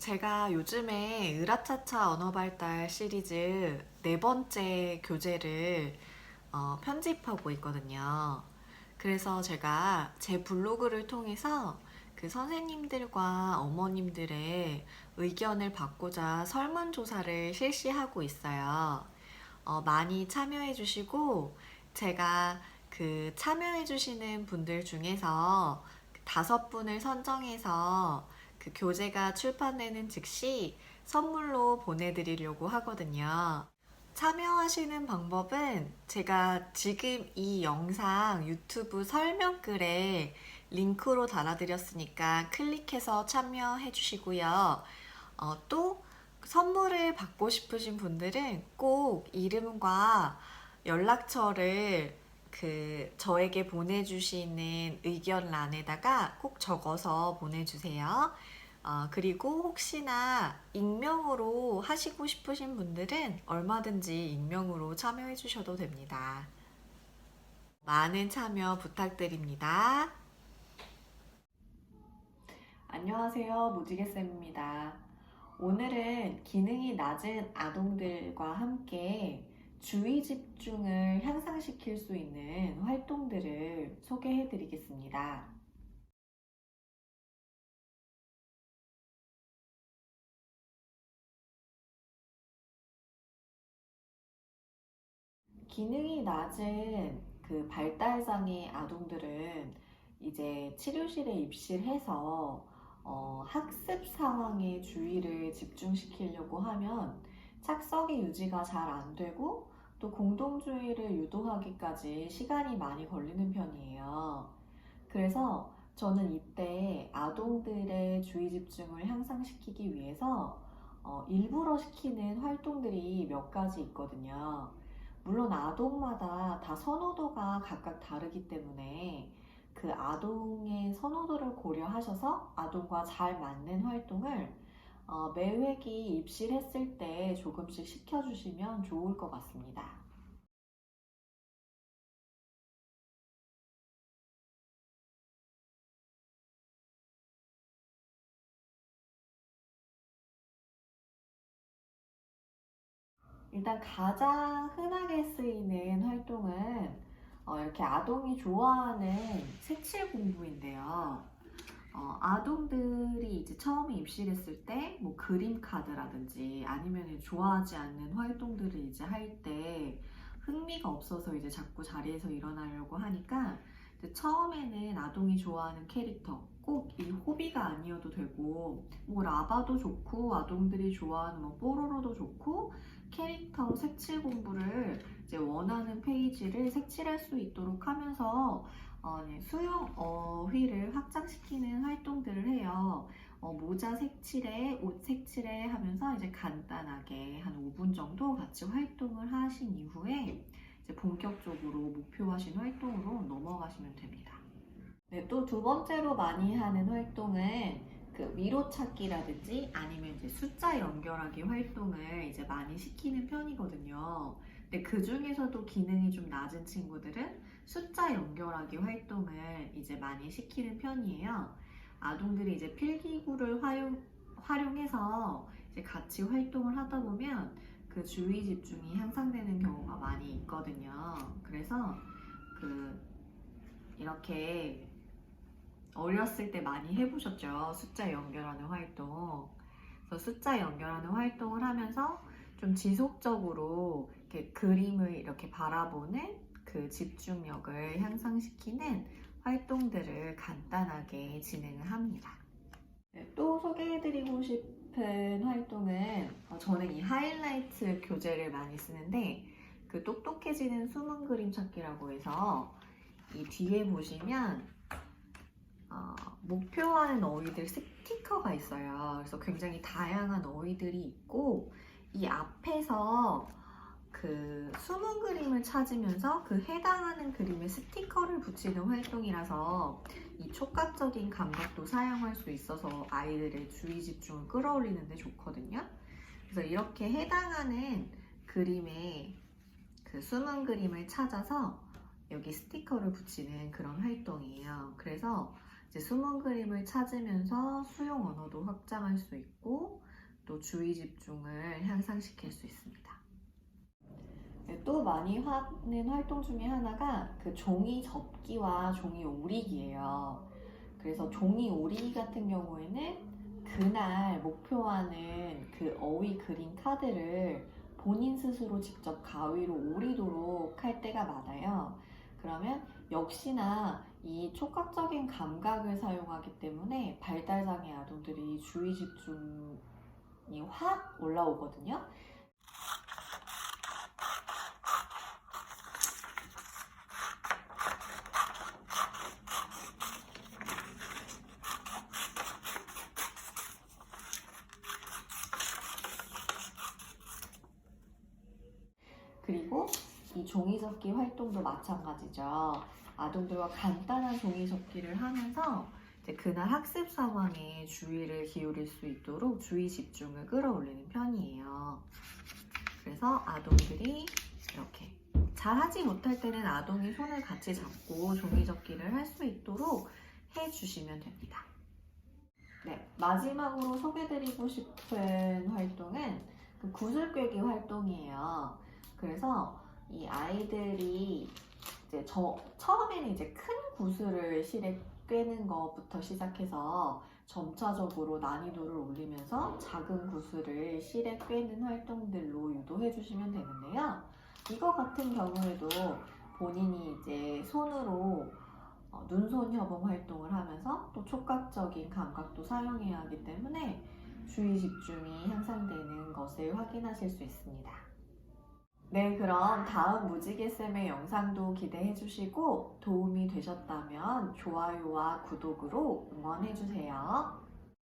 제가 요즘에 으라차차 언어발달 시리즈 네 번째 교재를 어, 편집하고 있거든요. 그래서 제가 제 블로그를 통해서 그 선생님들과 어머님들의 의견을 받고자 설문조사를 실시하고 있어요. 어, 많이 참여해 주시고, 제가 그 참여해 주시는 분들 중에서 다섯 분을 선정해서 그 교재가 출판되는 즉시 선물로 보내드리려고 하거든요. 참여하시는 방법은 제가 지금 이 영상 유튜브 설명글에 링크로 달아드렸으니까 클릭해서 참여해 주시고요. 어, 또 선물을 받고 싶으신 분들은 꼭 이름과 연락처를 그 저에게 보내주시는 의견란에다가 꼭 적어서 보내주세요. 어, 그리고 혹시나 익명으로 하시고 싶으신 분들은 얼마든지 익명으로 참여해 주셔도 됩니다. 많은 참여 부탁드립니다. 안녕하세요. 무지개쌤입니다. 오늘은 기능이 낮은 아동들과 함께 주의 집중을 향상시킬 수 있는 활동들을 소개해 드리겠습니다. 기능이 낮은 그 발달 장애 아동들은 이제 치료실에 입실해서 어, 학습 상황에 주의를 집중시키려고 하면 착석의 유지가 잘 안 되고 또 공동주의를 유도하기까지 시간이 많이 걸리는 편이에요. 그래서 저는 이때 아동들의 주의 집중을 향상시키기 위해서 어, 일부러 시키는 활동들이 몇 가지 있거든요. 물론 아동마다 다 선호도가 각각 다르기 때문에 그 아동의 선호도를 고려하셔서 아동과 잘 맞는 활동을 어, 매 회기 입실했을 때 조금씩 시켜주시면 좋을 것 같습니다. 일단 가장 흔하게 쓰이는 활동은 어, 이렇게 아동이 좋아하는 색칠 공부인데요. 어, 아동들이 이제 처음에 입실했을 때 뭐 그림 카드라든지 아니면 좋아하지 않는 활동들을 이제 할 때 흥미가 없어서 이제 자꾸 자리에서 일어나려고 하니까 처음에는 아동이 좋아하는 캐릭터 꼭 이 호비가 아니어도 되고 뭐 라바도 좋고 아동들이 좋아하는 뭐 뽀로로도 좋고 캐릭터 색칠 공부를 이제 원하는 페이지를 색칠할 수 있도록 하면서 어, 네, 수용 어휘를 확장시키는 활동들을 해요. 어, 모자 색칠에 옷 색칠에 하면서 이제 간단하게 한 5분 정도 같이 활동을 하신 이후에 이제 본격적으로 목표하신 활동으로 넘어가시면 됩니다. 네, 또 두 번째로 많이 하는 활동은 그 미로 찾기라든지 아니면 이제 숫자 연결하기 활동을 이제 많이 시키는 편이거든요. 근데 그 중에서도 기능이 좀 낮은 친구들은 숫자 연결하기 활동을 이제 많이 시키는 편이에요. 아동들이 이제 필기구를 활용, 활용해서 이제 같이 활동을 하다 보면 그 주의 집중이 향상되는 경우가 많이 있거든요. 그래서 그 이렇게 어렸을 때 많이 해보셨죠? 숫자 연결하는 활동. 그래서 숫자 연결하는 활동을 하면서 좀 지속적으로 이렇게 그림을 이렇게 바라보는 그 집중력을 향상시키는 활동들을 간단하게 진행을 합니다. 네, 또 소개해드리고 싶은 활동은 어, 저는 이 하이라이트 교재를 많이 쓰는데 그 똑똑해지는 숨은 그림 찾기라고 해서 이 뒤에 보시면 어, 목표하는 어휘들 스티커가 있어요. 그래서 굉장히 다양한 어휘들이 있고 이 앞에서 그 숨은 그림을 찾으면서 그 해당하는 그림에 스티커를 붙이는 활동이라서 이 촉각적인 감각도 사용할 수 있어서 아이들의 주의 집중을 끌어올리는데 좋거든요. 그래서 이렇게 해당하는 그림에 그 숨은 그림을 찾아서 여기 스티커를 붙이는 그런 활동이에요. 그래서 이제 숨은 그림을 찾으면서 수용 언어도 확장할 수 있고 또 주의 집중을 향상시킬 수 있습니다. 네, 또 많이 하는 활동 중에 하나가 그 종이 접기와 종이 오리기예요. 그래서 종이 오리기 같은 경우에는 그날 목표하는 그 어휘 그린 카드를 본인 스스로 직접 가위로 오리도록 할 때가 많아요. 그러면 역시나 이 촉각적인 감각을 사용하기 때문에 발달장애 아동들이 주의 집중이 확 올라오거든요. 그리고 이 종이접기 활동도 마찬가지죠. 아동들과 간단한 종이접기를 하면서 그날 학습 상황에 주의를 기울일 수 있도록 주의 집중을 끌어올리는 편이에요. 그래서 아동들이 이렇게 잘하지 못할 때는 아동이 손을 같이 잡고 종이접기를 할 수 있도록 해주시면 됩니다. 네, 마지막으로 소개드리고 싶은 활동은 그 구슬 꿰기 활동이에요. 그래서 이 아이들이 이제 저 처음에는 이제 큰 구슬을 실에 꿰는 것부터 시작해서 점차적으로 난이도를 올리면서 작은 구슬을 실에 꿰는 활동들로 유도해 주시면 되는데요. 이거 같은 경우에도 본인이 이제 손으로 어, 눈손 협응 활동을 하면서 또 촉각적인 감각도 사용해야 하기 때문에 주의 집중이 향상되는 것을 확인하실 수 있습니다. 네, 그럼 다음 무지개쌤의 영상도 기대해 주시고 도움이 되셨다면 좋아요와 구독으로 응원해 주세요.